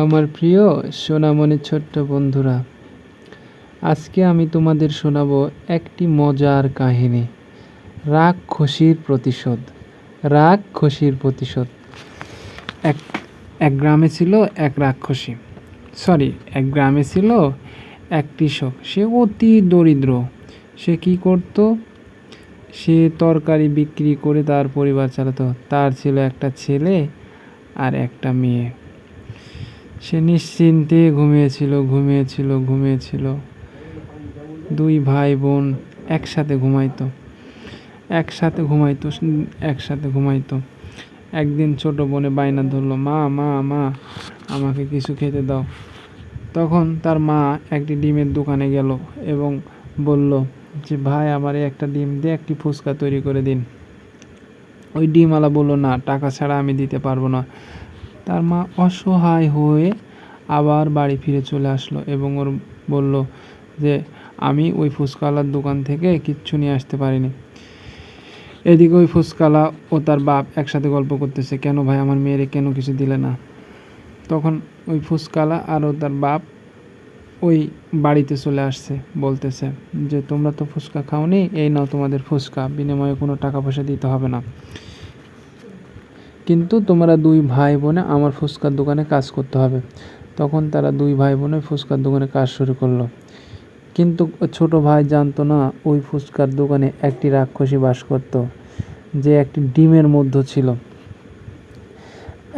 আমার প্রিয় সোনামণি ছোট্ট বন্ধুরা, আজকে আমি তোমাদের শোনাবো একটি মজার কাহিনী, রাগ খুশির প্রতিশোধ, রাগ খুশির প্রতিশোধ। এক এক গ্রামে ছিল এক রাক্ষসী সরি এক গ্রামে ছিল এক কৃষক, সে অতি দরিদ্র, সে কি করত? সে তরকারি বিক্রি করে তার পরিবার চালাতো, তার ছিল একটা ছেলে আর একটা মেয়ে। সে নিশ্চিন্তে ঘুমিয়েছিল ঘুমিয়েছিল ঘুমিয়েছিল। দুই ভাই বোন একসাথে ঘুমাইতো। একসাথে ঘুমাইতো একসাথে ঘুমাইতো। একদিন ছোট বোনে বায়না ধরলো, মা মা মা, আমাকে কিছু খেতে দাও। তখন তার মা একটি ডিমের দোকানে গেল এবং বলল, যে ভাই, আমার একটা ডিম দিয়ে একটি ফুচকা তৈরি করে দিন। ওই ডিমওয়ালা বলল, না, টাকা ছাড়া আমি দিতে পারব না। তার মা অসহায় হয়ে আবার বাড়ি ফিরে চলে আসলো এবং ওর বলল যে, আমি ওই ফুচকাওয়ালার দোকান থেকে কিচ্ছু নিয়ে আসতে পারিনি। এদিকে ওই ফুচকালা ও তার বাপ একসাথে গল্প করতেছে, কেন ভাই, আমার মেয়েরে কেন কিছু দিলে না? তখন ওই ফুচকালা আরও তার বাপ ওই বাড়িতে চলে আসছে, বলতেছে যে, তোমরা তো ফুচকা খাওনি, এই নাও তোমাদের ফুচকা, বিনিময়ে কোনো টাকা পয়সা দিতে হবে না। কিন্তু তোমরা দুই ভাই বোনে আমার ফুচকার দোকানে কাজ করতে হবে। তখন তারা দুই ভাই বোনে ফুচকার দোকানে কাজ শুরু করল। কিন্তু ছোট ভাই জানতো না ওই ফুচকার দোকানে একটি রাক্ষসী বাস করত, যে একটি ডিমের মধ্য ছিল।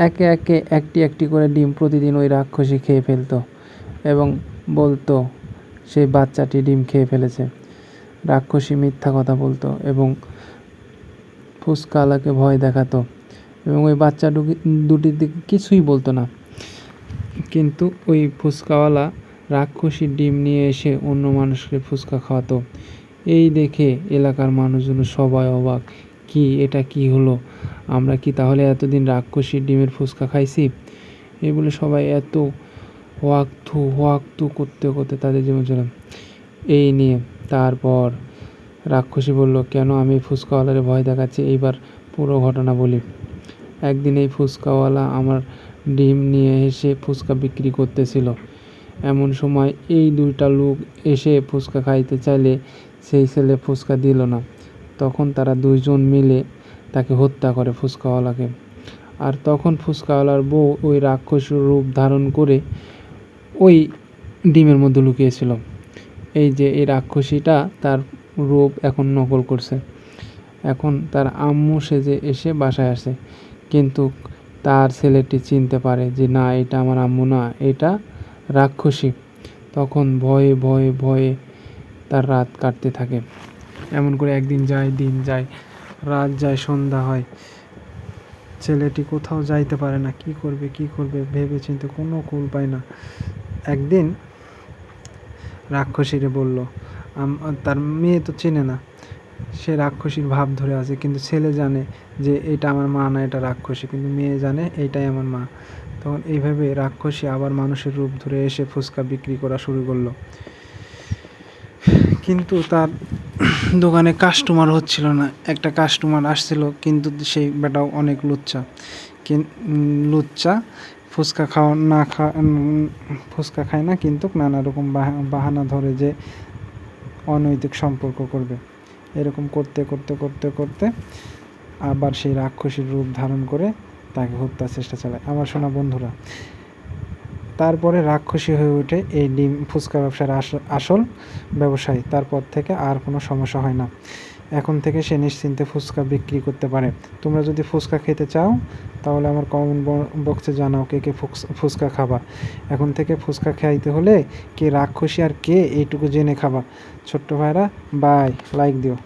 একে একে একটি একটি করে ডিম প্রতিদিন ওই রাক্ষসী খেয়ে ফেলতো এবং বলতো সেই বাচ্চাটি ডিম খেয়ে ফেলেছে। রাক্ষসী মিথ্যা কথা বলতো এবং ফুসকালাকে ভয় দেখাতো। এবং ওই বাচ্চা দুটির দিকে কিছুই বলতো না। কিন্তু ওই ফুচকাওয়ালা রাক্ষসীর ডিম নিয়ে এসে অন্য মানুষকে ফুচকা খাওয়াতো। এই দেখে এলাকার মানুষজন সবাই অবাক, কি, এটা কি হলো? আমরা কি তাহলে এতদিন রাক্ষসীর ডিমের ফুচকা খাইছি? এই বলে সবাই এত হোয়াক থু থু করতে করতে তাদের জীবন চলে। এই নিয়ে তারপর রাক্ষসী বলল, কেন আমি ফুচকাওয়ালারে ভয় দেখাচ্ছি? এইবার পুরো ঘটনা বলি। একদিন এই ফুচকাওয়ালা আমার ডিম নিয়ে এসে ফুচকা বিক্রি করতেছিল। এমন সময় এই দুইটা লোক এসে ফুচকা খাইতে চাইলে সেই ছেলে ফুচকা দিল না। তখন তারা দুইজন মিলে তাকে হত্যা করে ফুচকাওয়ালাকে। আর তখন ফুচকাওয়ালার বউ ওই রাক্ষস রূপ ধারণ করে ওই ডিমের মধ্যে লুকিয়েছিল। এই যে এই রাক্ষসীটা তার রূপ এখন নকল করছে। এখন তার আম্মু সেজে এসে বাসায় আসে। কিন্তু তার ছেলেটি চিনতে পারে যে, না, এটা আমার আম্মু না, এটা রাক্ষসী। তখন ভয়ে ভয়ে ভয়ে তার রাত কাটতে থাকে। এমন করে একদিন যায়, দিন যায়, রাত যায়, সন্ধ্যা হয়। ছেলেটি কোথাও যাইতে পারে না, কি করবে কি করবে ভেবে চিনতে কোনো কুল পায় না। একদিন রাক্ষসীরে বলল তার মেয়ে তো চেনে না। সে রাক্ষসীর ভাব ধরে আছে, কিন্তু ছেলে জানে যে এটা আমার মা না, এটা রাক্ষসী। কিন্তু মেয়ে জানে এটাই আমার মা। তখন এইভাবে রাক্ষসী আবার মানুষের রূপ ধরে এসে ফুচকা বিক্রি করা শুরু করল। কিন্তু তার দোকানে কাস্টমার হচ্ছিল না। একটা কাস্টমার আসছিল, কিন্তু সেই বেটাও অনেক লুচ্চা। লুচ্চা, ফুচকা খাওয়া না খা ফুচকা খায় না, কিন্তু নানা রকম বাহানা ধরে যে অনৈতিক সম্পর্ক করবে। এরকম করতে করতে করতে করতে আবার সেই রাক্ষসীর রূপ ধারণ করে তাকে হত্যার চেষ্টা চালায়। আমার শোনা বন্ধুরা, তারপরে রাক্ষসী হয়ে ওঠে এই ডিম ফুচকা ব্যবসার আসল ব্যবসায়ী। তারপর থেকে আর কোনো সমস্যা হয় না। এখন থেকে সে নিশ্চিন্তে ফুচকা বিক্রি করতে পারে। তোমরা যদি ফুচকা খেতে চাও, তাহলে আমার কমেন্ট বক্সে জানাও কে কে ফুচকা খাবা। এখন থেকে ফুচকা খাইতে হলে কে রাক্ষসী আর কে এইটুকু জেনে খাবা। ছোট্ট ভাইরা বাই লাইক দিও।